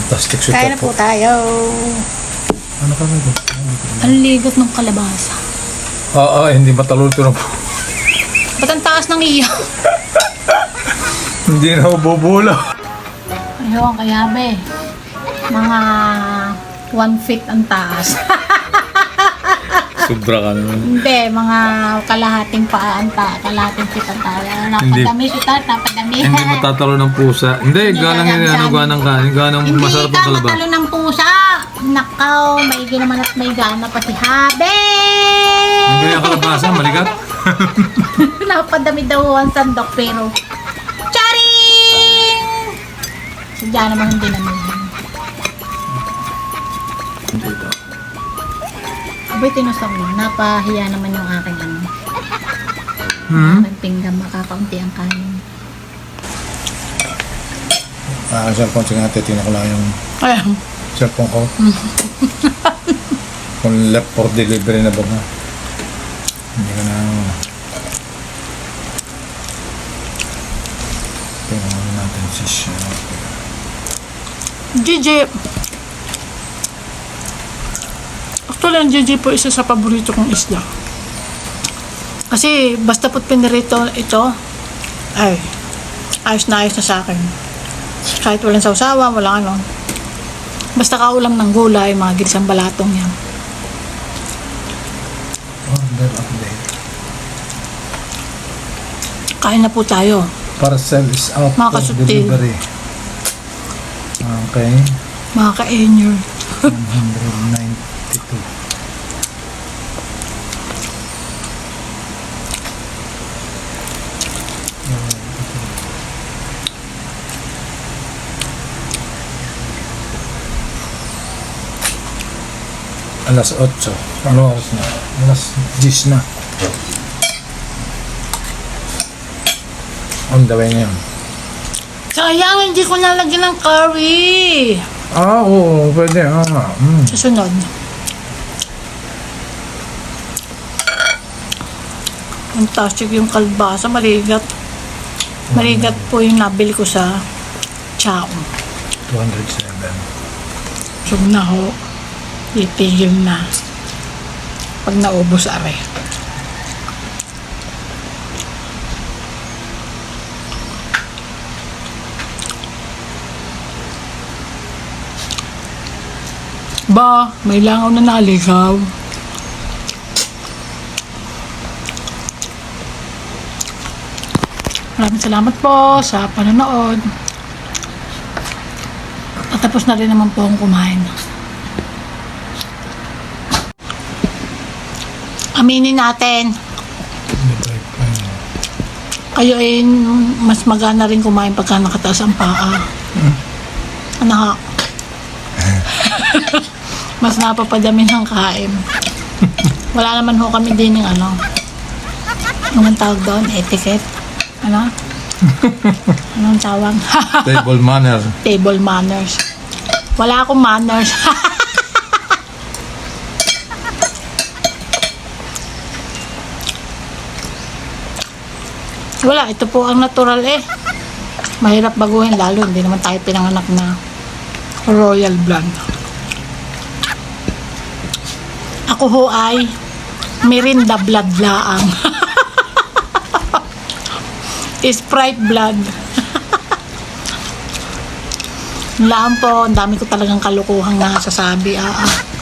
Fantastic soup Kaya na po tayo. Ano ka nito? Ang ligot ng kalabasa. Oo, ah, hindi matalulto na po. Ba't ang taas ng iyo? hindi na bubula. Ayun, kaya be. Mga one feet ang taas. Sobra ka naman. Hindi, mga kalahating paa ang ta, kalahating feet ang taas. Hindi. Napadami napadami. Hindi matatalo ng pusa. Hindi, ganang yun, ano, ganang kanin, ganang Hindi masarap ka ang kalabas. matalo ng pusa. Nakaw, may naman at may gana pa si Habe. Hindi ang kalabasa, maligat. Napadami daw ang sandok pero Charing! Sadya naman hindi naman. Abay, tinusok mo. Napahiya naman yung aking ano. Hmm? Aking pinggam, makakaunti ang kanin. Ah, ang cellphone, sige natin, tingnan ko lang yung Ayan. cellphone ko. Kung left for delivery na ba na? Hindi ka na... Tingnan muna natin si Shell. GG. Actually, ang GG po isa sa paborito kong isda. Kasi basta po pinirito ito, ay, ayos na ayos na sa akin. Kahit walang sausawa, walang ano. Basta kaulam ng gulay, mga gilisang balatong yan. Order update. Kain na po tayo. Parcel is out Mga for kasutil. delivery. Okay. Mga ka-enyor. Alas 8. Ano oras na? Alas 10 na. On the way ngayon. Sayang, hindi ko nalagyan ng curry. Ah, oo. Pwede. Ah, mm. Susunod. Fantastic yung kalbasa, maligat. Maligat po yung nabili ko sa Chao. 207. So na ho, itigil na. Pag naubos are. Ba, may langaw na naligaw. Maraming salamat po sa panonood. Tapos na rin naman po akong kumain. Aminin natin, kayo ay mas magana rin kumain pagka nakataas ang paa. Anak. mas napapadami ng kain. Wala naman ho kami din ng ano. Anong tawag doon? Etiquette? Ano? Anong tawag? Table manner. table manners. Wala akong manners. Wala, ito po ang natural eh. Mahirap baguhin lalo, hindi naman tayo pinanganak na royal blood. Ako ho ay Mirinda blood laang. Sprite blood. Laan po, ang dami ko talagang kalukuhang nasasabi. Ah, ah.